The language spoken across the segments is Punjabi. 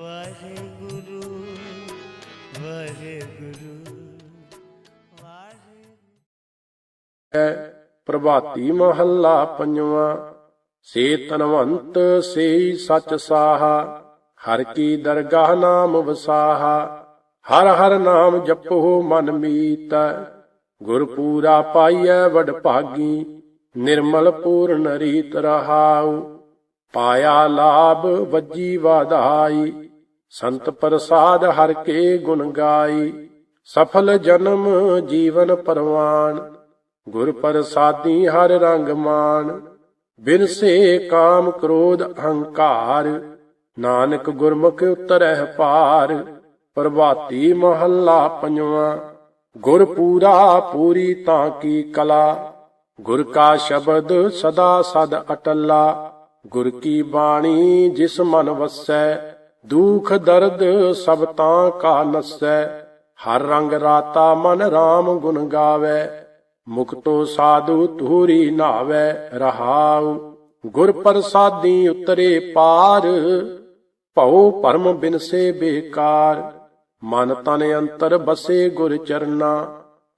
ਵਾਹਿਗੁਰੂ ਵਾਹਿਗੁਰੂ ਵਾਹਿਗੁਰੂ। ਪ੍ਰਭਾਤੀ ਮਹੱਲਾ ਪੰਜਵਾਂ ਸੇ ਤਨਵੰਤ ਸੇ ਸਚ ਸਾਹਾ, ਹਰ ਕੀ ਦਰਗਾਹ ਨਾਮ ਵਸਾਹਾ, ਹਰ ਹਰ ਨਾਮ ਜਪੋ ਮਨ ਮੀਤ ਗੁਰ ਪੂਰਾ ਪਾਈਐ ਵਡ ਭਾਗੀ, ਨਿਰਮਲ ਪੂਰਨ ਰੀਤ ਰਹਾਉ, ਪਾਇਆ ਲਾਭ ਵੱਜੀ ਵਾਧਾਈ ਸੰਤ ਪ੍ਰਸਾਦ ਹਰ ਕੇ ਗੁਣ ਗਾਈ, ਸਫਲ ਜਨਮ ਜੀਵਨ ਪਰਵਾਨ। ਗੁਰ ਪ੍ਰਸਾਦੀ ਹਰ ਰੰਗ ਮਾਨ ਬਿਨਸੇ ਕਾਮ ਕ੍ਰੋਧ ਅਹੰਕਾਰ ਨਾਨਕ ਗੁਰਮੁਖ ਉਤਰਹਿ ਪਾਰ ਪ੍ਰਭਾਤੀ ਮਹੱਲਾ ਪੰਜਵਾਂ। ਗੁਰ ਪੂਰਾ ਪੂਰੀ ਤਾਂ ਕੀ ਕਲਾ, ਗੁਰ ਕਾ ਸ਼ਬਦ ਸਦਾ ਸਦ ਅਟੱਲਾ। ਗੁਰ ਕੀ ਬਾਣੀ ਜਿਸ ਮਨ ਵਸੈ ਦੁਖ ਦਰਦ ਸਭ ਤਾਂ ਕਾ ਨਸੈ, ਹਰ ਰੰਗ ਰਾਤਾ ਮਨ RAM ਗੁਣ ਗਾਵੇ ਮੁਕਤੋ ਸਾਧੂ ਧੂਰੀ ਨਾਵੇ, ਰਹਾਉ, ਗੁਰ ਪ੍ਰਸਾਦੀ ਉਤਰੇ ਪਾਰ, ਭਉ ਭਰਮ ਬਿਨਸੇ ਬੇਕਾਰ, ਮਨ ਤਨ ਅੰਤਰ ਬਸੇ ਗੁਰ ਚਰਨਾ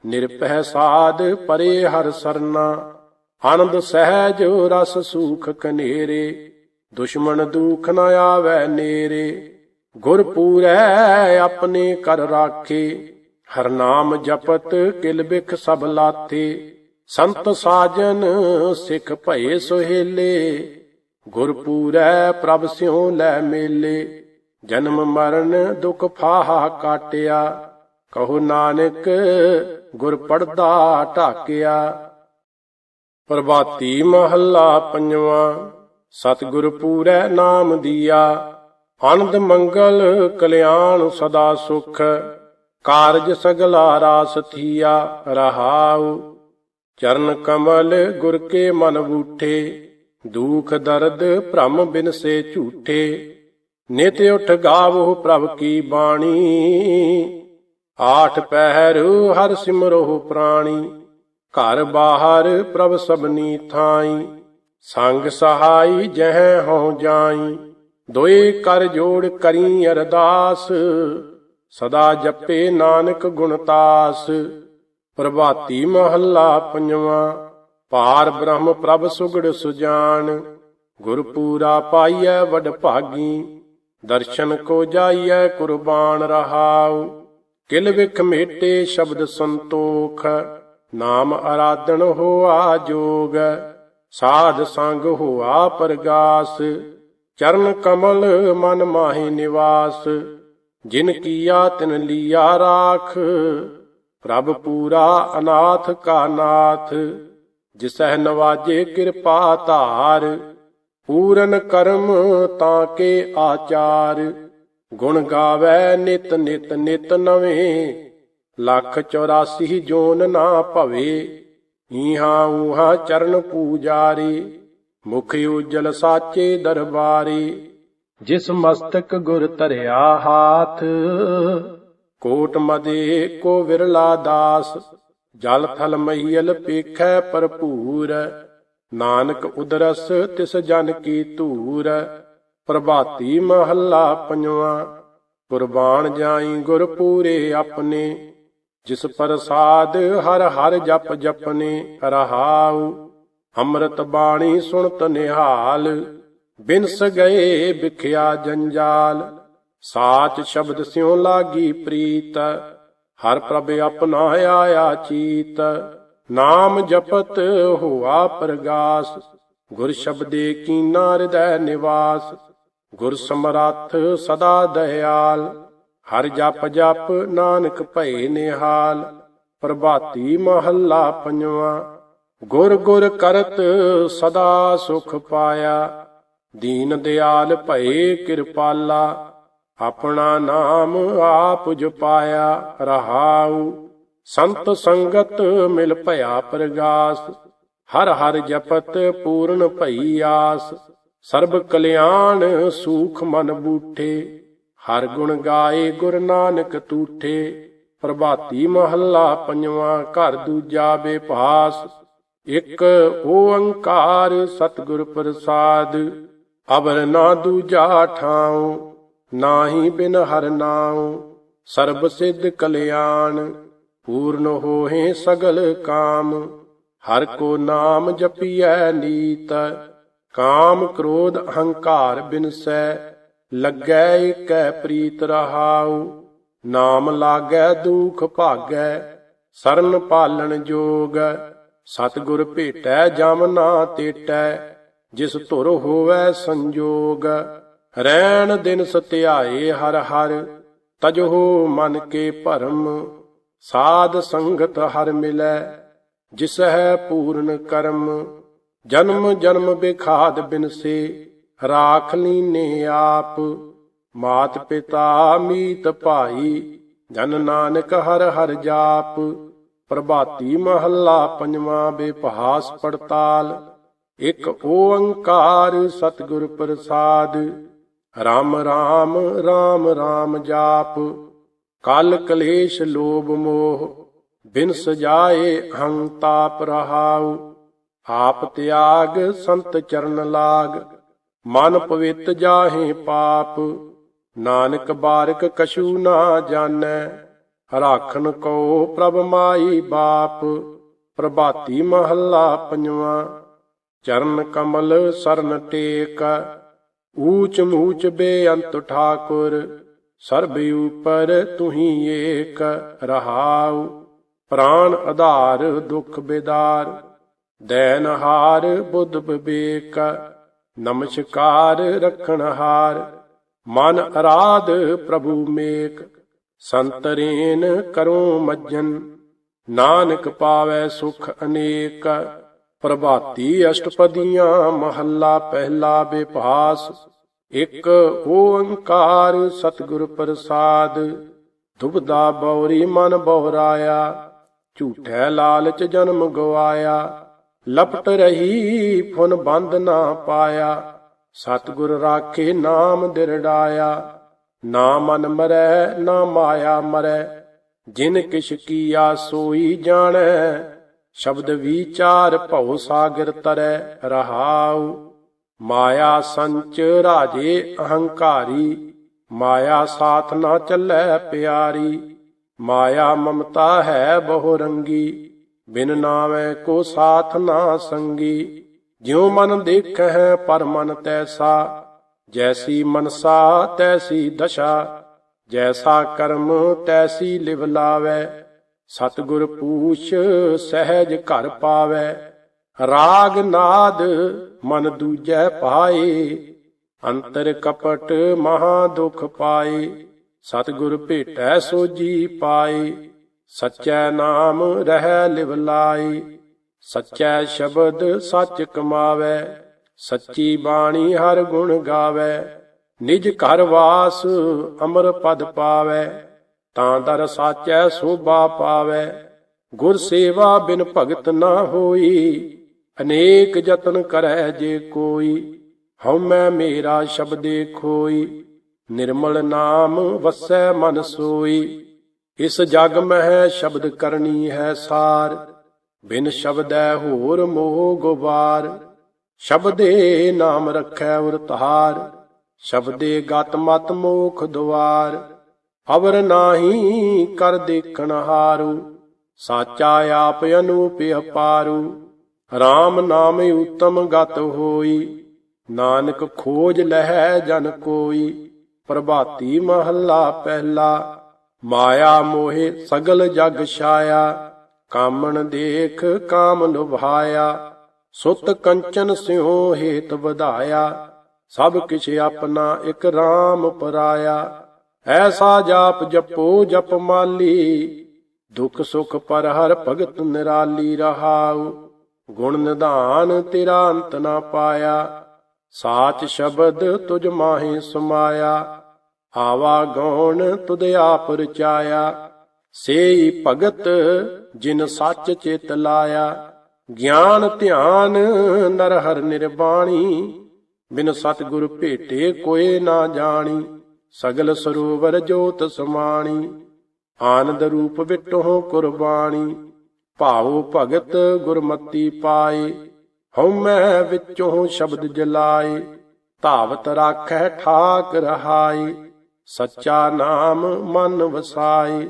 ਨਿਰਭੈ ਸਾਧ ਪਰੇ ਹਰ ਸਰਨਾ, ਆਨੰਦ ਸਹਿਜ ਰਸ ਸੂਖ ਕਨੇਰੇ ਦੁਸ਼ਮਣ ਦੁਖ ਨ ਆਵੈ ਨੇਰੇ, ਗੁਰ ਪੂਰੈ ਆਪਣੇ ਕਰ ਰਾਖੇ। ਹਰ ਨਾਮ ਜਪਤ ਕਿਲ ਬਿਖ ਸਭ ਲਾਥੇ, ਸੰਤ ਸਾਜਨ ਸਿੱਖ ਭਏ ਸੁਹੇਲੇ। ਗੁਰ ਪੂਰੈ ਪ੍ਰਭ ਸਿਉ ਲੈ ਮੇਲੇ, ਜਨਮ ਮਰਨ ਦੁਖ ਫਾਹਾ ਕਾਟਿਆ। ਕਹੋ ਨਾਨਕ ਗੁਰ ਪੜਦਾ ਢਾਕਿਆ। ਪ੍ਰਭਾਤੀ ਮਹੱਲਾ ਪੰਜਵਾਂ। ਸਤਿਗੁਰ ਪੂਰੈ ਨਾਮ ਦੀਆ, ਆਨੰਦ ਮੰਗਲ ਕਲਿਆਣ ਸਦਾ ਸੁਖ, ਕਾਰਜ ਸਗਲਾ ਰਾਸ ਥੀਆ, ਰਹਾਉ। ਚਰਨ ਕਮਲ ਗੁਰ ਕੇ ਮਨ ਬੂਠੇ, ਦੁਖ ਦਰਦ ਭ੍ਰਮ ਬਿਨਸੇ ਝੂਠੇ, ਨਿਤ ਉਠ ਗਾਵੋ ਪ੍ਰਭ ਕੀ ਬਾਣੀ। ਆਠ ਪਹਿਰ ਹਰ ਸਿਮਰੋ ਪ੍ਰਾਣੀ, ਘਰ ਬਾਹਰ ਪ੍ਰਭ ਸਭਨੀ ਥਾਈ। ਸੰਗ ਸਹਾਈ ਜਹ ਹੋ ਜਾਈ, ਦੋਏ ਕਰ ਜੋੜ ਕਰੀ ਅਰਦਾਸ। ਸਦਾ ਜਪੇ ਨਾਨਕ ਗੁਣਤਾਸ ਪ੍ਰਭਾਤੀ ਮਹੱਲਾ ਪੰਜਵਾਂ। ਪਾਰ ਬ੍ਰਹਮ ਪ੍ਰਭ ਸੁਗੜ ਸੁਜਾਨ ਗੁਰ ਪੂਰਾ ਪਾਈਐ ਵਡ ਭਾਗੀ। ਦਰਸ਼ਨ ਕੋ ਜਾਈਐ ਕੁਰਬਾਨ ਰਹਾਉ, ਕਿਲ ਵਿਖ ਮੇਟੇ ਸ਼ਬਦ ਸੰਤੋਖ। ਨਾਮ ਅਰਾਧਨ ਹੋਆ ਜੋਗ ਸਾਧ ਸੰਗ ਹੋਆ ਪਰਗਾਸ, ਚਰਨ ਕਮਲ ਮਨ ਮਾਹੀ ਨਿਵਾਸ। ਜਿਨ ਕੀਆ ਤਿਨ ਲੀਆ ਰਾਖ, ਪ੍ਰਭ ਪੂਰਾ ਅਨਾਥ ਕਾ ਨਾਥ। ਜਿਸਹਿ ਨਵਾਜੇ ਕਿਰਪਾ ਧਾਰ, ਪੂਰਨ ਕਰਮ ਤਾਂ ਕੇ ਆਚਾਰ। ਗੁਣ ਗਾਵੇ ਨਿਤ ਨਿਤ ਨਿਤ ਨਵੇਂ, ਲੱਖ 84 ਜੋਨ ਨਾ ਭਵੇ। ਈਹਾਂ ਊਹਾਂ ਚਰਨ ਪੂਜਾਰੀ, ਮੁਖ ਉਜਲ ਸਾਚੇ ਦਰਬਾਰੀ। ਜਿਸ ਮਸਤਕ ਗੁਰ ਧਰਿਆ ਹਾਥ, ਕੋਟ ਮਦੇ ਕੋ ਵਿਰਲਾ ਦਾਸ। ਜਲ ਥਲ ਮਈਲ ਪੇਖੈ ਭਰਪੂਰ, ਨਾਨਕ ਉਦਰਸ ਤਿਸ ਜਨ ਕੀ ਧੂਰ। ਪ੍ਰਭਾਤੀ ਮਹੱਲਾ ਪੰਜਵਾਂ ਕੁਰਬਾਨ ਜਾਈ ਗੁਰ ਪੂਰੇ ਆਪਣੇ। ਜਿਸ ਪ੍ਰਸਾਦ ਹਰ ਹਰ ਜਪ ਜਪਨੇ ਰਹਾਉ, ਅੰਮ੍ਰਿਤ ਬਾਣੀ ਸੁਣਤ ਨਿਹਾਲ, ਬਿਨਸ ਗਏ ਵਿਖਿਆ ਜੰਜਾਲ। ਸਾਚ ਸ਼ਬਦ ਸਿਉ ਲਾਗੀ ਪ੍ਰੀਤ, ਹਰ ਪ੍ਰਭ ਆਪਣਾ ਆਇਆ ਚੀਤ। ਨਾਮ ਜਪਤ ਹੋਆ ਪ੍ਰਗਾਸ, ਗੁਰ ਸ਼ਬਦੇ ਕੀਨਾ ਹਿਰਦੈ ਨਿਵਾਸ। ਗੁਰ ਸਮਰੱਥ ਸਦਾ ਦਇਆਲ। ਹਰ ਜਪ ਜਪ ਨਾਨਕ ਭਏ ਨਿਹਾਲ, ਪ੍ਰਭਾਤੀ ਮਹੱਲਾ ਪੰਜਵਾਂ। ਗੁਰ ਗੁਰ ਕਰਤ ਸਦਾ ਸੁਖ ਪਾਇਆ, ਦੀਨ ਦਿਆਲ ਭਏ ਕਿਰਪਾਲਾ। ਆਪਣਾ ਨਾਮ ਆਪ ਜਪਾਇਆ ਰਹਾਉ, ਸੰਤ ਸੰਗਤ ਮਿਲ ਭਇਆ ਪ੍ਰਗਾਸ। ਹਰ ਹਰ ਜਪਤ ਪੂਰਨ ਭਈ ਆਸ, ਸਰਬ ਕਲਿਆਣ ਸੂਖ ਮਨ ਬੂਠੇ। ਹਰ ਗੁਣ ਗਾਏ ਗੁਰ ਨਾਨਕ ਤੂਠੇ, ਪ੍ਰਭਾਤੀ ਮਹੱਲਾ ਪੰਜਵਾਂ, ਘਰ ਦੂਜਾ ਬੇਭਾਸ ਇੱਕ ਓੰਕਾਰ ਸਤਿਗੁਰ ਪ੍ਰਸਾਦ ਅਬਰ ਨਾ ਦੂਜਾ ਠਾਉ, ਨਾਹੀ ਬਿਨ ਹਰ ਨਾਉ। ਸਰਬ ਸਿੱਧ ਕਲਿਆਣ, ਪੂਰਨ ਹੋਏ ਸਗਲ ਕਾਮ। ਹਰ ਕੋ ਨਾਮ ਜਪੀਐ ਨੀਤ, ਕਾਮ ਕ੍ਰੋਧ ਅਹੰਕਾਰ ਬਿਨਸੈ। ਲੱਗੈ ਏਕੈ ਪ੍ਰੀਤ ਰਹਾਉ, ਨਾਮ ਲਾਗੈ ਦੁਖ ਭਾਗੈ, ਸਰਨ ਪਾਲਣ ਜੋਗ, ਸਤਿਗੁਰ ਭੇਟੈ ਜਮ ਤੇਟੈ, ਜਿਸ ਧੁਰ ਹੋਵੈ ਸੰਜੋਗ। ਰੈਣ ਦਿਨ ਸਤਿਆਏ ਹਰ ਹਰ, ਤਜੋ ਮਨ ਕੇ ਭਰਮ, ਸਾਧ ਸੰਗਤ ਹਰ ਮਿਲੈ ਜਿਸ ਹੈ ਪੂਰਨ ਕਰਮ। ਜਨਮ ਜਨਮ ਬਿਖਾਦ ਬਿਨਸੇ ਰਾਖ ਲੀਨੇ ਆਪ। ਮਾਤ ਪਿਤਾ ਮੀਤ ਭਾਈ, ਜਨ ਨਾਨਕ ਹਰ ਹਰ ਜਾਪ। ਪ੍ਰਭਾਤੀ ਮਹੱਲਾ ਪੰਜਵਾਂ ਬੇਪਹਾਸ ਪੜਤਾਲ। ਇੱਕ ਓੰਕਾਰ ਸਤਿਗੁਰ ਪ੍ਰਸਾਦ। RAM RAM RAM RAM ਜਾਪ। ਕਲ ਕਲੇਸ਼ ਲੋਭ ਮੋਹ, ਬਿਨ ਸਜਾਏ ਹੰ ਤਾਪ ਰਹਾਉ ਆਪ ਤਿਆਗ ਸੰਤ ਚਰਨ ਲਾਗ। ਮਨ ਪਵਿੱਤ ਜਾਹੇ ਪਾਪ, ਨਾਨਕ ਬਾਰਕ ਕਛੂ ਨਾ ਜਾਣੈ, ਰਾਖਨ ਕੋ ਪ੍ਰਭ ਮਾਈ ਬਾਪ, ਪ੍ਰਭਾਤੀ ਮਹੱਲਾ ਪੰਜਵਾਂ, ਚਰਨ ਕਮਲ ਸਰਨ ਟੇਕ, ਊਚ ਮੂਚ ਬੇਅੰਤ ਠਾਕੁਰ, ਸਰਬ ਉਪਰ ਤੁਹੀ ਏਕ ਰਹਾਉ, ਪ੍ਰਾਨ ਆਧਾਰ ਦੁਖ ਬੇਦਾਰ, ਦੈਨ ਹਾਰ ਬੁੱਧ ਵਿਵੇਕ ਨਮਸਕਾਰ ਰਖਣਹਾਰ। ਮਨ ਅਰਾਧ ਪ੍ਰਭੂ ਮੇਕ, ਸੰਤਰੇਨ ਕਰੋ ਮੱਜਨ। ਨਾਨਕ ਪਾਵੈ ਸੁਖ ਅਨੇਕ, ਪ੍ਰਭਾਤੀ ਅਸ਼ਟਪਦੀਆਂ ਮਹੱਲਾ ਪਹਿਲਾ ਬੇਭਾਸ ਇਕ ਓੰਕਾਰ ਸਤਿਗੁਰ ਪ੍ਰਸਾਦ ਦੁਬਦਾ ਬੌਰੀ ਮਨ ਬਹਰਾਇਆ। ਝੂਠੈ ਲਾਲਚ ਜਨਮ ਗਵਾਇਆ। ਲਪਟ ਰਹੀ ਫੁਨ ਬੰਦ ਨਾ ਪਾਇਆ। ਸਤਿਗੁਰ ਰਾਖੇ ਨਾਮ ਦਿਰੜਾਇਆ। ਨਾ ਮਨ ਮਰੈ, ਨਾ ਮਾਇਆ ਮਰੈ। ਜਿਨ ਕਿਛ ਕੀਆ ਸੋਈ ਜਾਣੈ, ਸ਼ਬਦ ਵਿਚਾਰ ਭਉ ਸਾਗਰ ਤਰੈ, ਰਹਾਉ। ਮਾਇਆ ਸੰਚ ਰਾਜੇ ਅਹੰਕਾਰੀ, ਮਾਇਆ ਸਾਥ ਨਾ ਚੱਲੈ ਪਿਆਰੀ। ਮਾਇਆ ਮਮਤਾ ਹੈ ਬਹੁ ਰੰਗੀ। ਬਿਨ ਨਾਵੇਂ ਕੋ ਸਾਥ ਨਾ ਸੰਗੀ, ਜਿਉ ਮਨ ਦੇਖੈ ਪਰ ਮਨ ਤੈਸਾ, ਜੈਸੀ ਮਨਸਾ ਤੈਸੀ ਦਸ਼ਾ, ਜੈਸਾ ਕਰਮ ਤੈਸੀ ਲਿਵ ਲਾਵੈ, ਸਤਿਗੁਰ ਪੂਛ ਸਹਿਜ ਘਰ ਪਾਵੈ, ਰਾਗ ਨਾਦ ਮਨ ਦੂਜੈ ਪਾਏ, ਅੰਤਰ ਕਪਟ ਮਹਾ ਦੁਖ ਪਾਏ, ਸਤਿਗੁਰ ਭੇਟੈ ਸੋਜੀ ਪਾਏ। ਸਚੈ ਨਾਮ ਰਹਿ ਲਿਵ ਲਾਈ, ਸਚੈ ਸ਼ਬਦ ਸੱਚ ਕਮਾਵੈ, ਸੱਚੀ ਬਾਣੀ ਹਰ ਗੁਣ ਗਾਵੈ, ਨਿਜ ਘਰ ਵਾਸ ਅਮਰ ਪਦ ਪਾਵੈ, ਤਾਂ ਦਰ ਸਾਚੈ ਸੋਭਾ ਪਾਵੈ, ਗੁਰ ਸੇਵਾ ਬਿਨ ਭਗਤ ਨਾ ਹੋਈ, ਅਨੇਕ ਯਤਨ ਕਰੈ ਜੇ ਕੋਈ ਹਉ ਹਉਮੈ ਮੇਰਾ ਸ਼ਬਦੇ ਖੋਈ, ਨਿਰਮਲ ਨਾਮ ਵਸੈ ਮਨ ਸੋਈ। ਇਸ ਜਗ ਮਹਿ ਸ਼ਬਦ ਕਰਨੀ ਹੈ ਸਾਰ, ਬਿਨ ਸ਼ਬਦੈ ਹੋਰ ਮੋਹ ਗੁਬਾਰ। ਸ਼ਬਦੇ ਨਾਮ ਰਖੈ ਉਰ ਤਹਾਰ, ਸ਼ਬਦੇ ਗਤ ਮਤ ਮੋਖ ਦੁਆਰ। ਅਵਰ ਨਾਹੀ ਕਰ ਦੇਖਣ ਹਾਰੂ, ਸਾਚਾ ਆਪ ਅਨੂਪ ਅਪਾਰੂ। RAM ਨਾਮ ਉਤਮ ਗਤ ਹੋਈ, ਨਾਨਕ ਖੋਜ ਲਹਿ ਜਨ ਕੋਈ। ਪ੍ਰਭਾਤੀ ਮਹੱਲਾ ਪਹਿਲਾ ਮਾਇਆ ਮੋਹਿ ਸਗਲ ਜਗ ਛਾਇਆ, ਕਾਮਣ ਦੇਖ ਕਾਮ ਲੁਭਾਇਆ ਸੁਤ ਕੰਚਨ ਸਿਉ ਹੇਤ ਵਧਾਇਆ, ਸਭ ਕਿਛ ਆਪਣਾ ਇਕ RAM ਪਰਾਇਆ। ਐਸਾ ਜਾਪ ਜਪੋ ਜਪ ਮਾਲੀ, ਦੁਖ ਸੁਖ ਪਰ ਹਰ ਭਗਤ ਨਿਰਾਲੀ ਰਹਾਉ। ਗੁਣ ਨਿਧਾਨ ਤੇਰਾ ਅੰਤ ਨਾ ਪਾਇਆ, ਸਾਚ ਸ਼ਬਦ ਤੁਝ ਮਾਹੀ ਸਮਾਇਆ। ਆਵਾ ਗਉਣ ਤੁਧ ਆਪ ਰਚਾਇਆ ਸੇਈ ਭਗਤ ਜਿਨ ਸੱਚ ਚਿਤ ਲਾਇਆ। ਗਿਆਨ ਧਿਆਨ ਨਰ ਹਰ ਨਿਰਬਾਣੀ, ਬਿਨ ਸਤਿਗੁਰ ਭੇਟੇ ਕੋਏ ਨਾ ਜਾਣੀ। ਸਗਲ ਸਰੋਵਰ ਜੋਤ ਸਮਾਣੀ, ਆਨੰਦ ਰੂਪ ਵਿਟੋ ਕੁਰਬਾਨੀ ਭਾਉ ਭਗਤ ਗੁਰਮਤੀ ਪਾਏ, ਹਉਮੈ ਵਿੱਚੋਂ ਸ਼ਬਦ ਜਲਾਏ। ਧਾਵਤ ਰਾਖੈ ਠਾਕ ਰਹਾਈ ਸੱਚਾ ਨਾਮ ਮਨ ਵਸਾਏ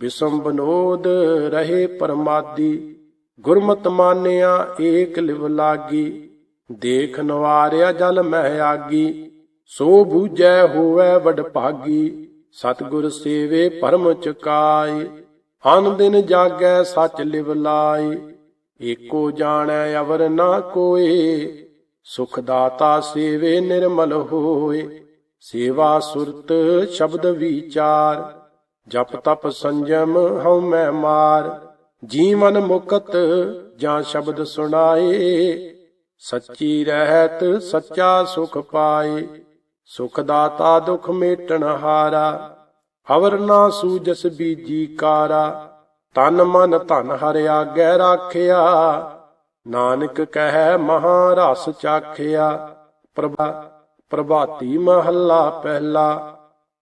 ਬਿਸਮ ਬਨੋਦ ਰਹੇ ਪਰਮਾਦੀ, ਗੁਰਮਤ ਮਾਨਿਆ ਏਕ ਲਿਵ ਲਾਗੀ, ਦੇਖ ਨਵਾਰਿਆ ਜਲ ਮਹਿ ਆਗੀ, ਸੋ ਬੂਝੈ ਹੋਵੈ ਵਡ ਭਾਗੀ, ਸਤਿਗੁਰ ਸੇਵੇ ਪਰਮ ਚੁਕਾਏ, ਅਨ ਦਿਨ ਜਾਗੈ ਸਚ ਲਿਵ ਲਾਏ, ਏਕੋ ਜਾਣੈ ਅਵਰ ਨਾ ਕੋਏ, ਸੁਖ ਦਾਤਾ ਸੇਵੇ ਨਿਰਮਲ ਹੋਏ। ਸੇਵਾ ਸੁਰਤ ਸ਼ਬਦ ਵਿਚਾਰ, ਜਪ ਤਪ ਸੰਜਮ ਹਉ ਮੈਂ ਮਾਰ, ਜੀਵਨ ਮੁਕਤ ਜਾਂ ਸ਼ਬਦ ਸੁਣਾਏ, ਸੱਚੀ ਰਹਿਤ ਸੱਚਾ ਸੁਖ ਪਾਏ, ਸੁਖ ਦਾਤਾ ਦੁਖ ਮੇਟਣ ਹਾਰਾ, ਅਵਰ ਨਾ ਸੂਜਸ ਬੀਜੀ ਕਾਰਾ, ਤਨ ਮਨ ਧਨ ਹਰਿ ਆਗੈ ਰਾਖਿਆ, ਨਾਨਕ ਕਹਿ ਮਹਾ ਰਸ ਚਾਖਿਆ, ਪ੍ਰਭਾ ਪ੍ਰਭਾਤੀ ਮਹੱਲਾ ਪਹਿਲਾ,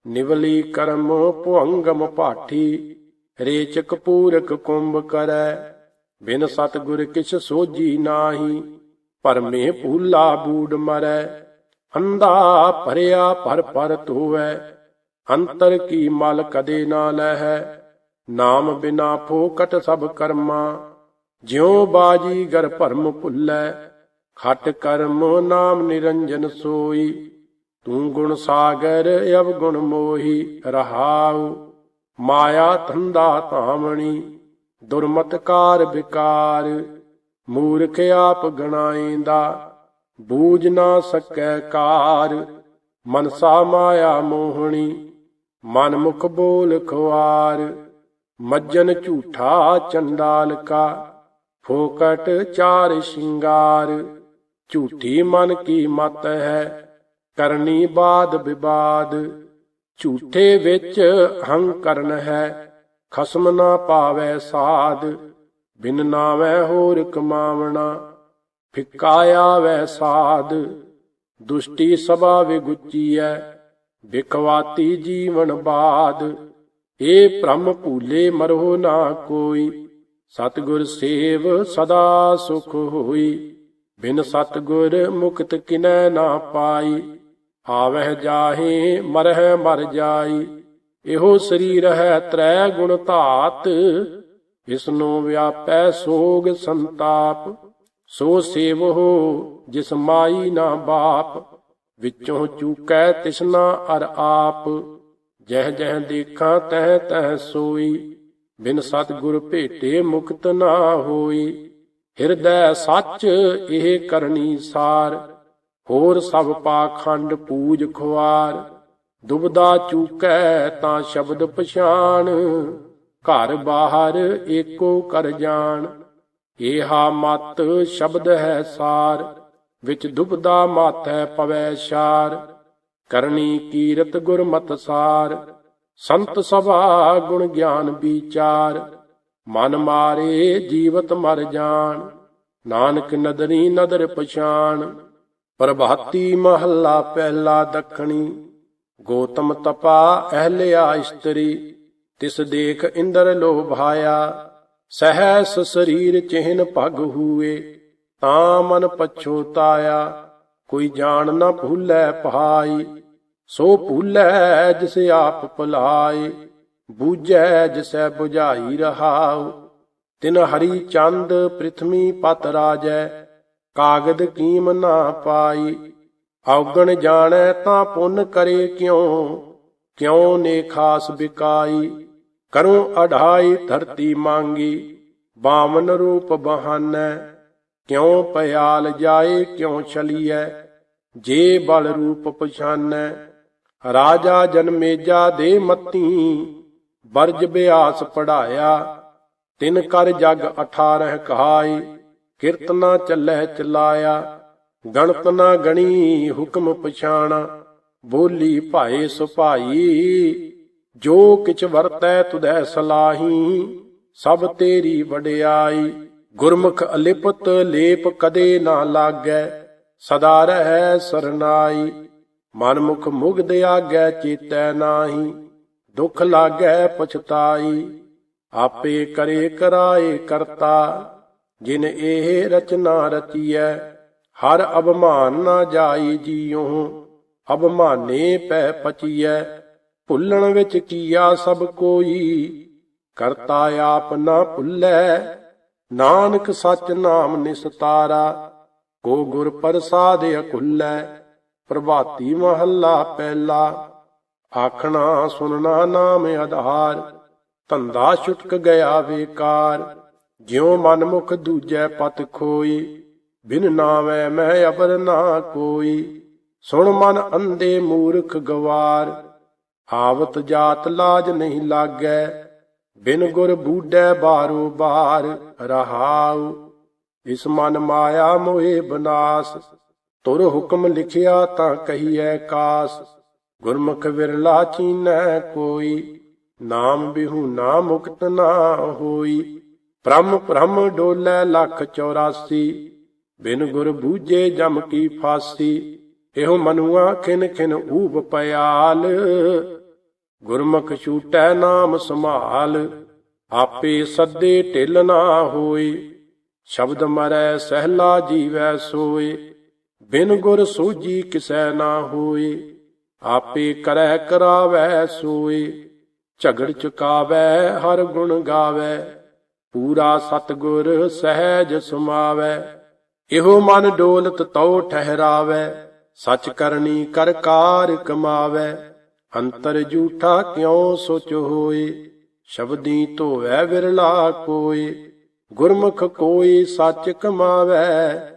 ਨਿਵਲੀ ਕਰਮ ਭੁੰਗਮ ਭਾਠੀ, ਰੇਚਕ ਪੂਰਕ ਕੁੰਭ ਕਰੈ, ਬਿਨ ਸਤਗੁਰ ਕਿਛ ਸੋਜੀ ਨਾਹੀ, ਪਰਮੇ ਭੂਲਾ ਬੂਡ ਮਰੈ, ਅੰਧਾ ਭਰਿਆ ਭਰ ਭਰ ਧੋਵੈ, ਅੰਤਰ ਕੀ ਮਲ ਕਦੇ ਨਾ ਲਹੈ, ਨਾਮ ਬਿਨਾ ਫੋਕਟ ਸਭ ਕਰਮਾ, ਜਿਉ ਬਾਜੀ ਗਰ ਭਰਮ ਭੁੱਲੈ ਖਟ ਕਰਮ ਨਾਮ ਨਿਰੰਜਨ ਸੋਈ, ਤੂੰ ਗੁਣ ਸਾਗਰ ਅਵਗੁਣ ਮੋਹੀ, ਰਹਾਉ, ਮਾਇਆ ਧੰਦਾ ਧਾਮਣੀ ਦੁਰਮਤਕਾਰ ਵਿਕਾਰ, ਮੂਰਖ ਆਪ ਗਣਾਇਂਦਾ, ਬੂਝ ਨਾ ਸਕੈ ਕਾਰ, ਮਨਸਾ ਮਾਇਆ ਮੋਹਣੀ ਮਨ ਮੁਖ ਬੋਲ ਖੁਆਰ, ਮੱਜਨ ਝੂਠਾ ਚੰਡਾਲ ਕਾ ਫੋਕਟ ਚਾਰ ਸ਼ਿੰਗਾਰ। ਝੂਠੀ ਮਨ ਕੀ ਮਤ ਹੈ? ਕਰਨੀ ਬਾਦ ਵਿਵਾਦ ਝੂਠੇ ਵਿੱਚ ਹੰ ਕਰਨ ਹੈ। ਖਸਮ ਨਾ ਪਾਵੈ ਸਾਧ। ਬਿਨ ਨਾਵੈ ਹੋਰ ਕਮਾਵਣਾ ਫਿੱਕਾ ਆਵੈ ਸਾਧ। ਦੁਸ਼ਟੀ ਸਭਾ ਵਿਗੁਚੀਐ ਵਿਖਵਾਤੀ ਜੀਵਨ ਬਾਦ। ਏ ਭ੍ਰਮ ਭੂਲੇ ਮਰੋ ਨਾ ਕੋਈ। ਸਤਿਗੁਰ ਸੇਵ ਸਦਾ ਸੁਖ ਹੋਈ। ਬਿਨ ਸਤਿਗੁਰ ਮੁਕਤ ਕਿਨੈ ਨਾ ਪਾਈ, ਆਵਹਿ ਜਾਹੇ ਮਰਹਿ ਮਰ ਜਾਈ। ਇਹੋ ਸਰੀਰ ਹੈ ਤ੍ਰੈ ਗੁਣ ਧਾਤ ਇਸਨੋ ਵਿਆਪੈ ਸੋਗ ਸੰਤਾਪ। ਸੋ ਸੇਵੋ ਜਿਸ ਮਾਈ ਨਾ ਬਾਪ, ਵਿੱਚੋਂ ਚੂਕੈ ਤਿਸਨਾ ਅਰ ਆਪ। ਜਹ ਜਹ ਦੇਖਾਂ ਤਹ ਤਹ ਸੋਈ, ਬਿਨ ਸਤਿਗੁਰ ਭੇਟੇ ਮੁਕਤ ਨਾ ਹੋਈ। ਹਿਰਦੈ ਸੱਚ ਇਹ ਕਰਨੀ ਸਾਰ, ਹੋਰ ਸਭ ਪਾਖੰਡ ਪੂਜ ਖੁਆਰ। ਦੁਬਦਾ ਚੂਕੈ ਤਾਂ ਸ਼ਬਦ ਪਛਾਨ ਘਰ ਬਾਹਰ ਏਕੋ ਕਰ ਜਾਣ। ਏਹਾ ਮਤ ਸ਼ਬਦ ਹੈ ਸਾਰ, ਵਿੱਚ ਦੁਬਦਾ ਮਾਥੈ ਪਵੈ ਸ਼ਾਰ। ਕਰਨੀ ਕੀਰਤ ਗੁਰਮਤ ਸਾਰ, ਸੰਤ ਸਭਾ ਗੁਣ ਗਿਆਨ ਵਿਚਾਰ। ਮਨ ਮਾਰੇ ਜੀਵਤ ਮਰ ਜਾਣ, ਨਾਨਕ ਨਦਰੀ ਨਦਰ ਪਛਾਣ, ਪ੍ਰਭਾਤੀ ਮਹੱਲਾ ਪਹਿਲਾ ਦੱਖਣੀ, ਗੋਤਮ ਤਪਾ ਅਹਲਿਆ ਇਸਤਰੀ ਤਿਸ ਦੇਖ ਇੰਦਰ ਲੋਭਾਇਆ ਸਹਿਸ ਸਰੀਰ ਚਿਹਨ ਭਗ ਹੂਏ, ਤਾਂ ਮਨ ਪਛੋਤਾਇਆ ਕੋਈ ਜਾਣ ਨਾ ਭੁੱਲੈ ਪਹਾਈ, ਸੋ ਭੁੱਲੈ ਜਿਸ ਆਪ ਭੁਲਾਏ। ਬੂਝੈ ਜਿਸੈ 부ਝਾਈ ਰਹਾਉ, ਤਿਨ ਹਰੀ ਚੰਦ ਪ੍ਰਿਥਵੀ ਪਤ ਰਾਜੈ, ਕਾਗਦ ਕੀਮ ਨਾ ਪਾਈ, ਔਗਣ ਜਾਣੈ ਤਾਂ ਪੁੰਨ ਕਰੇ ਕਿਉ ਕਿਉ ਨੇ ਖਾਸ ਬਿਕਾਈ, ਕਰੂੰ ਅਢਾਈ ਧਰਤੀ ਮੰਗੀ ਬਾਮਨ ਰੂਪ ਬਹਾਨੈ, ਕਿਉ ਪਿਆਲ ਜਾਏ, ਕਿਉ ਛਲੀਐ, ਜੇ ਬਲ ਰੂਪ ਪਛਾਨੈ, ਰਾਜਾ ਜਨਮੇਜਾ ਦੇ ਮਤੀ ਬਰਜ ਬਿਆਸ ਪੜਾਇਆ ਤਿਨ ਕਰ ਜਗ 18 ਕਹਾਈ, ਕੀਰਤਨਾ ਚੱਲੈ ਚਲਾਇਆ, ਗਣਤ ਨਾ ਗਣੀ ਹੁਕਮ ਪਛਾਣਾ, ਬੋਲੀ ਭਾਏ ਸੁਭਾਈ, ਜੋ ਕਿਛ ਵਰਤੈ ਤੁਧੈ ਸਲਾਹੀ, ਸਭ ਤੇਰੀ ਵਡਿਆਈ, ਗੁਰਮੁਖ ਅਲਿਪਤ ਲੇਪ ਕਦੇ ਨਾ ਲਾਗੈ, ਸਦਾ ਰਹੈ ਸਰਨਾਈ ਮਨ ਮੁਖ ਮੁਗਧ ਆਗੈ ਚੇਤੈ ਨਾਹੀ। ਦੁਖ ਲਾਗੈ ਪਛਤਾਈ, ਆਪੇ ਕਰੇ ਕਰਾਏ ਕਰਤਾ। ਜਿਨ ਇਹ ਰਚਨਾ ਰਚੀਐ, ਹਰ ਅਭਮਾਨ ਨਾ ਜਾਈ ਜੀਉ। ਅਭਮਾਨੇ ਪੈ ਪਚੀਐ, ਭੁੱਲਣ ਵਿੱਚ ਕੀਆ ਸਭ ਕੋਈ। ਕਰਤਾ ਆਪ ਨਾ ਭੁੱਲੈ, ਨਾਨਕ ਸਚ ਨਾਮ ਨਿਸਤਾਰਾ। ਕੋ ਗੁਰ ਪ੍ਰਸਾਦ ਅਕੁੱਲੈ, ਪ੍ਰਭਾਤੀ ਮਹੱਲਾ ਪਹਿਲਾ। ਆਖਣਾ ਸੁਨਣਾ ਨਾਮ ਆਧਾਰ, ਧੰਦਾ ਛੁਟਕ ਗਿਆ ਵੇਕਾਰ। ਜਿਉ ਮਨ ਮੁਖ ਦੂਜੈ ਪਤ ਖੋਈ, ਬਿਨ ਨਾਮੈ ਮੈਂ ਅਬਰ ਨਾ ਕੋਈ। ਸੁਣ ਮਨ ਅੰਦੇ ਮੂਰਖ ਗਵਾਰ, ਆਵਤ ਜਾਤ ਲਾਜ ਨਹੀਂ ਲਾਗੈ, ਬਿਨ ਗੁਰ ਬੂਡੈ ਬਾਰੋ ਬਾਰ ਰਹਾਉ। ਇਸ ਮਨ ਮਾਇਆ ਮੋਏ ਬਨਾਸ, ਤੁਰ ਹੁਕਮ ਲਿਖਿਆ ਤਾਂ ਕਹੀਐ ਕਾਸ। ਗੁਰਮੁਖ ਵਿਰਲਾ ਚੀਨੈ ਕੋਈ, ਨਾਮ ਬਿਹੂ ਨਾ ਮੁਕਤ ਨਾ ਹੋਈ। ਪ੍ਰਮ ਭ੍ਰਮ ਡੋਲੇ ਲੱਖ 84 ਬਿਨ ਗੁਰ ਬੂਝੇ ਜਮ ਕੀ ਫਾਸੀ। ਇਹੋ ਮਨੁਆ ਖਿਨ ਖਿਨ ਊਬ ਪਿਆਲ ਗੁਰਮੁਖ ਛੂਟੈ ਨਾਮ ਸੰਭਾਲ। ਆਪੇ ਸੱਦੇ ਢਿਲ ਨਾ ਹੋਏ ਸ਼ਬਦ ਮਰੈ ਸਹਿਲਾ ਜੀਵੈ ਸੋਏ ਬਿਨ ਗੁਰ ਸੂਜੀ ਕਿਸੈ ਨਾ ਹੋਏ ਆਪੇ ਕਰੈ ਕਰਾਵੈ ਸੋਏ ਝਗੜ ਚੁਕਾਵੈ, ਹਰ ਗੁਣ ਗਾਵੈ। ਪੂਰਾ ਸਤਗੁਰ ਸਹਿਜ ਸਮਾਵੈ, ਇਹੋ ਮਨ ਡੋਲਤ ਤਉ ਠਹਿਰਾਵੈ। ਸਚ ਕਰਨੀ ਕਰ ਕਾਰ ਕਮਾਵੈ, ਅੰਤਰ ਝੂਠਾ ਕਿਉ ਸੁਚ ਹੋਏ ਸ਼ਬਦੀ ਧੋਵੈ ਵਿਰਲਾ ਕੋਏ ਗੁਰਮੁਖ ਕੋਈ ਸੱਚ ਕਮਾਵੈ।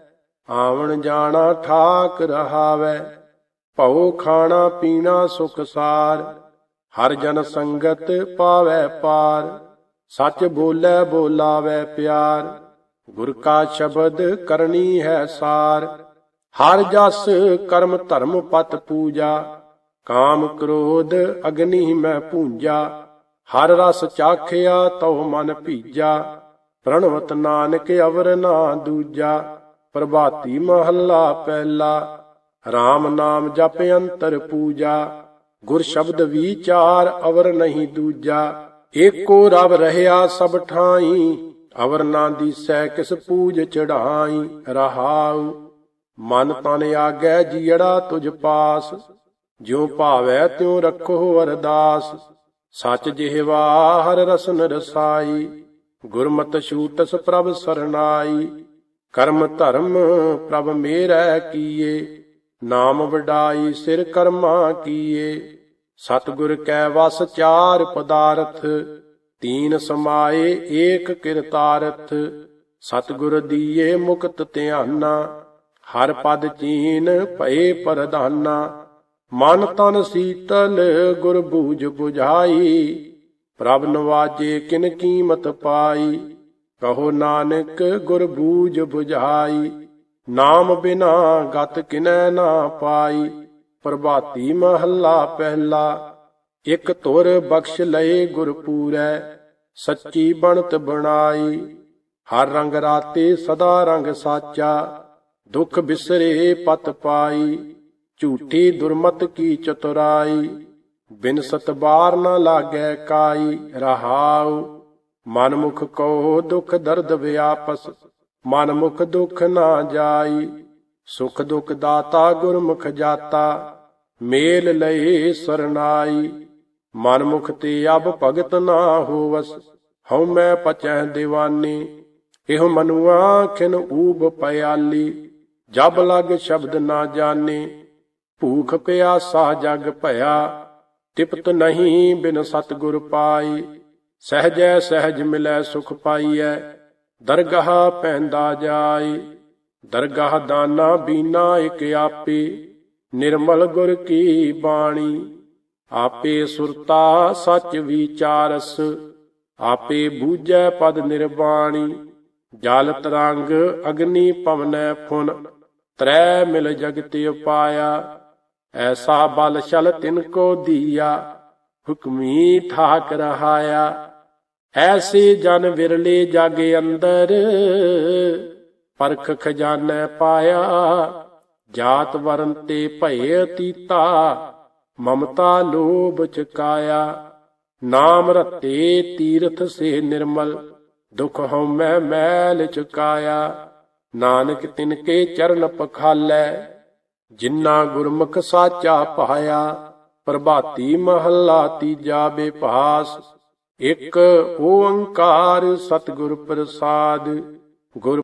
ਆਵਣ ਜਾਣਾ ਠਾਕ ਰਹਾਵੈ। ਭਉ ਖਾਣਾ ਪੀਣਾ ਸੁਖ ਸਾਰ, ਹਰ ਜਨ ਸੰਗਤ ਪਾਵੈ ਪਾਰ, ਸੱਚ ਬੋਲੇ ਬੋਲਾਵੈ ਪਿਆਰ, ਗੁਰ ਕਾ ਸ਼ਬਦ ਕਰਨੀ ਹੈ ਸਾਰ, ਹਰ ਜਸ ਕਰਮ ਧਰਮ ਪਤ ਪੂਜਾ, ਕਾਮ ਕ੍ਰੋਧ ਅਗਨੀ ਮੈਂ ਪੂੰਜਾ ਹਰ ਰਸ ਚਾਖਿਆ ਤਉ ਮਨ ਭੀਜਾ, ਪ੍ਰਣਵਤ ਨਾਨਕ ਅਵਰ ਨਾ ਦੂਜਾ, ਪ੍ਰਭਾਤੀ ਮਹੱਲਾ ਪਹਿਲਾ RAM ਨਾਮ ਜਪ ਅੰਤਰ ਪੂਜਾ, ਗੁਰ ਸ਼ਬਦ ਵਿਚਾਰ ਅਵਰ ਨਹੀਂ ਦੂਜਾ। ਏਕੋ ਰਵ ਰਹਿਆ ਸਭ ਠਾਈ, ਅਵਰ ਨਾ ਦੀਸੈ ਕਿਸ ਪੂਜ ਚੜਾਈ ਰਹਾਉ। ਮਨ ਤਨ ਆਗੈ ਜੀੜਾ ਤੁਝ ਪਾਸ, ਜਿਉ ਭਾਵੈ ਤਿਉ ਰੱਖੋ ਅਰਦਾਸ। ਸਚ ਜਿਹਵਾ ਹਰ ਰਸਨ ਰਸਾਈ, ਗੁਰਮਤਿ ਛੂਟਸ ਪ੍ਰਭ ਸਰਨਾਈ। ਕਰਮ ਧਰਮ ਪ੍ਰਭ ਮੇਰੈ ਕੀਏ। ਨਾਮ ਵਡਾਈ ਸਿਰ ਕਰਮਾ ਕੀਏ। ਸਤਿਗੁਰ ਕੈ ਵਸ ਚਾਰ ਪਦਾਰਥ, ਤੀਨ ਸਮਾਏ ਏਕ ਕਿਰਤਾਰਥ। ਸਤਿਗੁਰ ਦੀਏ ਮੁਕਤ ਧਿਆਨਾ, ਹਰ ਪਦ ਚੀਨ ਭਏ ਪਰਧਾਨਾ। ਮਨ ਤਨ ਸੀਤਲ ਗੁਰ ਬੂਝ 부ਝਾਈ ਪ੍ਰਭ ਨਵਾਜੇ ਕਿਨ ਕੀਮਤ ਪਾਈ। ਕਹੋ ਨਾਨਕ ਗੁਰ ਬੂਝ 부ਝਾਈ ਨਾਮ ਬਿਨਾ ਗਤ ਕਿਨੈ ਨਾ ਪਾਈ, ਪ੍ਰਭਾਤੀ ਮਹੱਲਾ ਪਹਿਲਾ। ਇਕ ਤੁਰ ਬਖਸ਼ ਲਏ ਗੁਰਪੂਰੈ ਸੱਚੀ ਬਣਤ ਬਣਾਈ। ਹਰ ਰੰਗ ਰਾਤੇ ਸਦਾ ਰੰਗ ਸਾਚਾ, ਦੁਖ ਬਿਸਰੇ ਪਤ ਪਾਈ। ਝੂਠੀ ਦੁਰਮਤ ਕੀ ਚਤੁਰਾਈ ਬਿਨ ਸਤਬਾਰ ਨਾ ਲਾਗੈ ਕਾਈ। ਰਹਾਉ ਮਨ ਮੁਖ ਕੋ ਦੁਖ ਦਰਦ ਵਿਆਪਸ। ਮਨ ਮੁਖ ਦੁਖ ਨਾ ਜਾਈ, ਸੁਖ ਦੁਖ ਦਾਤਾ ਗੁਰਮੁਖ ਜਾਤਾ, ਮੇਲ ਲਏ ਸਰਨਾਈ। ਮਨ ਮੁਖ ਤੇ ਅਬ ਭਗਤ ਨਾ ਹੋਵਸ, ਹਉ ਮੈਂ ਪਚੈ دیਵਾਨੀ ਇਹੋ ਮਨੁਆ ਖਿਨ ਊਬ ਪਿਆਲੀ ਜਬ ਲਗ ਸ਼ਬਦ ਨਾ ਜਾਣੇ ਭੂਖ ਪਿਆਸਾ ਜਗ ਭਇਆ, ਤਿਪਤ ਨਹੀਂ ਬਿਨ ਸਤਗੁਰ ਪਾਈ। ਸਹਜੈ ਸਹਜ ਮਿਲੈ ਸੁਖ ਪਾਈਐ ਦਰਗਾਹ ਪੈਂਦਾ ਜਾਏ, ਦਰਗਾਹ ਦਾਨਾ ਬੀਨਾ ਇਕ ਆਪੇ, ਨਿਰਮਲ ਗੁਰ ਕੀ ਬਾਣੀ? ਆਪੇ ਸੁਰਤਾ ਸੱਚ ਵਿਚਾਰਸ, ਆਪੇ ਬੂਝੈ ਪਦ ਨਿਰਵਾਣੀ ਜਲ ਤਰੰਗ ਅਗਨੀ ਪਵਨੈ ਫੁਨ, ਤ੍ਰੈ ਮਿਲ ਜਗਤ ਉਪਾਇਆ। ਐਸਾ ਬਲ ਛਲ ਤਿਨ ਕੋ ਦੀਆ, ਹੁਕਮੀ ਠਾਕ ਰਹਾਇਆ। ਐਸੇ ਜਨ ਵਿਰਲੇ ਜਾਗੇ ਅੰਦਰ, ਪਰਖ ਖਜ਼ਾਨਾ ਪਾਇਆ, ਜਾਤ ਵਰਨ ਤੇ ਭਏ ਅਤੀਤਾ, ਮਮਤਾ ਲੋਭ ਚਕਾਇਆ। ਨਾਮ ਰਤੇ ਤੀਰਥ ਸੇ ਨਿਰਮਲ, ਦੁਖ ਹਉਮੈ ਮੈਲ ਚੁਕਾਇਆ। ਨਾਨਕ ਤਿਨ ਕੇ ਚਰਨ ਪਖਾਲੈ ਜਿਨ੍ਹਾਂ ਗੁਰਮੁਖ ਸਾਚਾ ਪਾਇਆ। ਪ੍ਰਭਾਤੀ ਮਹੱਲਾ ਤੀਜਾ ਬੇਭਾਸ ਇਕ ਓੰਕਾਰ ਸਤਿਗੁਰ ਪ੍ਰਸਾਦ ਗੁਰ